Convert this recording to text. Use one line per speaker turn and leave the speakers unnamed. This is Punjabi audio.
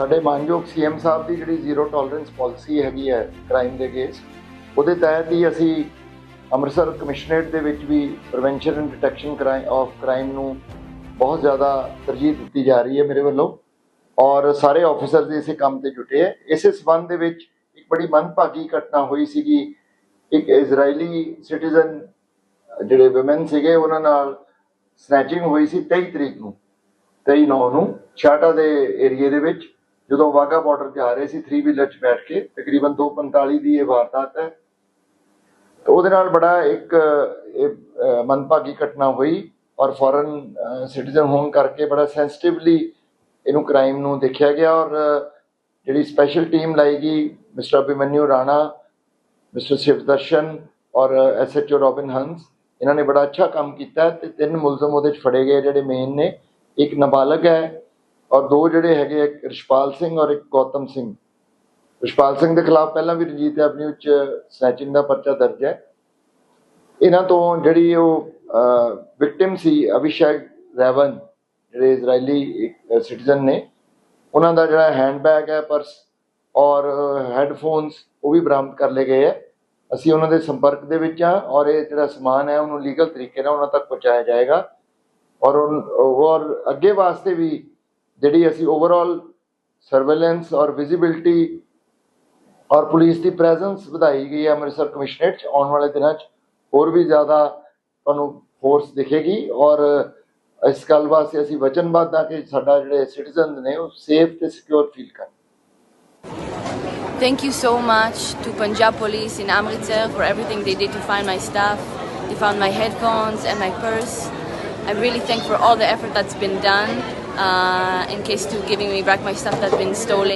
ਸਾਡੇ ਮਾਨਯੋਗ ਸੀਐਮ ਸਾਹਿਬ ਦੀ ਜਿਹੜੀ ਜ਼ੀਰੋ ਟੋਲਰੈਂਸ ਪਾਲਿਸੀ ਹੈਗੀ ਹੈ ਕ੍ਰਾਈਮ ਦੇ ਕੇਸ ਉਹਦੇ ਤਹਿਤ ਹੀ ਅਸੀਂ ਅੰਮ੍ਰਿਤਸਰ ਕਮਿਸ਼ਨਰੇਟ ਦੇ ਵਿੱਚ ਵੀ prevention and detection crime of crime ਨੂੰ ਬਹੁਤ ਜ਼ਿਆਦਾ ਤਰਜੀਹ ਦਿੱਤੀ ਜਾ ਰਹੀ ਹੈ ਮੇਰੇ ਵੱਲੋਂ ਔਰ ਸਾਰੇ ਆਫੀਸਰਸ ਇਸੇ ਕੰਮ ਤੇ ਜੁਟੇ ਹੈ। ਇਸੇ ਸਬੰਧ ਦੇ ਵਿੱਚ ਇੱਕ ਬੜੀ ਮੰਦਭਾਗੀ ਘਟਨਾ ਹੋਈ ਸੀਗੀ। ਇੱਕ ਇਜ਼ਰਾਈਲੀ ਸਿਟੀਜ਼ਨ ਜਿਹੜੇ ਔਮਨ ਸੀਗੇ, ਉਹਨਾਂ ਨਾਲ ਸਨੈਚਿੰਗ ਹੋਈ ਸੀ 23 ਤਰੀਕ ਨੂੰ 23 ਨੌ ਨੂੰ ਛਾਟਾ ਦੇ ਏਰੀਏ ਦੇ ਵਿੱਚ। ਜਦੋਂ ਵਾਗਾ ਬਾਰਡਰ ਤੇ ਆ ਰਹੇ ਸੀ 3 ਵੀਲਰ 'ਚ ਬੈਠ ਕੇ ਤਕਰੀਬਨ 2:45 ਦੀ ਇਹ ਵਾਰਦਾਤ ਹੈ। ਤੇ ਉਹਦੇ ਨਾਲ ਬੜਾ ਇੱਕ ਇਹ, ਅਹ, ਘਟਨਾ ਹੋਈ ਔਰ ਫੋਰਨ ਸਿਟੀਜ਼ਨ ਹੋਣ ਕਰਕੇ ਬੜਾ ਸੈਂਸਿਟਿਵਲੀ ਇਹਨੂੰ ਕ੍ਰਾਈਮ ਨੂੰ ਦੇਖਿਆ ਗਿਆ ਔਰ ਜਿਹੜੀ ਸਪੈਸ਼ਲ ਟੀਮ ਲਾਈ ਗਈ ਮਿਸਟਰ ਅਭਿਮਨਿਊ ਰਾਣਾ ਮਿਸਟਰ ਸ਼ਿਵਦਰਸ਼ਨ ਔਰ ਐਸਐਚਓ ਰੋਬਿਨ ਹੰਸ ਇਹਨਾਂ ਨੇ ਬੜਾ ਅੱਛਾ ਕੰਮ ਕੀਤਾ ਹੈ ਤੇ ਤਿੰਨ ਮੁਲਜ਼ਮ ਉਹਦੇ ਚ ਫੜੇ ਗਏ ਜਿਹੜੇ ਮੇਨ ਨੇ। ਇੱਕ ਨਾਬਾਲਗ ਹੈ ਔਰ ਦੋ ਜਿਹੜੇ ਹੈਗੇ ਇੱਕ ਰਿਸ਼ਪਾਲ ਸਿੰਘ ਔਰ ਇੱਕ ਗੌਤਮ ਸਿੰਘ। ਰਿਸ਼ਪਾਲ ਸਿੰਘ ਦੇ ਖਿਲਾਫ ਪਹਿਲਾਂ ਵੀ ਰਣਜੀਤ ਐਵਨਿਊ ਵਿੱਚ ਸਨੈਚਿੰਗ ਦਾ ਪਰਚਾ ਦਰਜ ਹੈ। ਇਹਨਾਂ ਤੋਂ ਜਿਹੜੀ ਉਹ ਵਿਕਟਿਮ ਸੀ ਅਭਿਸ਼ੇਕ ਰੈਵਨ, ਜਿਹੜੇ ਇਜ਼ਰਾਈਲੀ ਸਿਟੀਜ਼ਨ ਨੇ। ਉਹਨਾਂ ਦਾ ਜਿਹੜਾ ਹੈਂਡਬੈਗ ਹੈ ਪਰਸ ਔਰ ਹੈੱਡਫੋਨਸ ਉਹ ਵੀ ਬਰਾਮਦ ਕਰ ਲਏ ਗਏ ਹੈ। ਅਸੀਂ ਉਹਨਾਂ ਦੇ ਸੰਪਰਕ ਦੇ ਵਿੱਚ ਆ ਔਰ ਇਹ ਜਿਹੜਾ ਸਮਾਨ ਹੈ, ਉਹਨੂੰ ਲੀਗਲ ਤਰੀਕੇ ਨਾਲ ਉਹਨਾਂ ਤੱਕ ਪਹੁੰਚਾਇਆ ਜਾਏਗਾ। ਔਰ ਔਰ ਅੱਗੇ ਵਾਸਤੇ ਵੀ ਜਿਹੜੀ ਅਸੀਂ ਓਵਰਆਲ ਸਰਵੇਲੈਂਸ ਔਰ ਵਿਜ਼ਿਬਿਲਟੀ ਔਰ ਪੁਲਿਸ ਦੀ ਪ੍ਰੈਜ਼ੈਂਸ ਵਧਾਈ ਗਈ ਹੈ ਅੰਮ੍ਰਿਤਸਰ ਕਮਿਸ਼ਨਰੇਟ 'ਚ ਆਉਣ ਵਾਲੇ ਦਿਨਾਂ 'ਚ ਹੋਰ ਵੀ ਜ਼ਿਆਦਾ ਤੁਹਾਨੂੰ ਫੋਰਸ ਦਿਖੇਗੀ ਔਰ ਇਸ ਗੱਲ ਵਾਸਤੇ ਅਸੀਂ ਵਚਨਬੱਧ ਹਾਂ ਕਿ ਸਾਡਾ ਜਿਹੜੇ ਸਿਟੀਜ਼ਨਸ ਨੇ ਉਹ ਸੇਫ ਤੇ ਸਿਕਿਉਰ ਫੀਲ ਕਰਨ
Thank you so much to Punjab Police in Amritsar for everything they did to find my stuff. They found my headphones and my purse. I really thank for all the effort that's been done uh, in case to giving me back my stuff that's been stolen.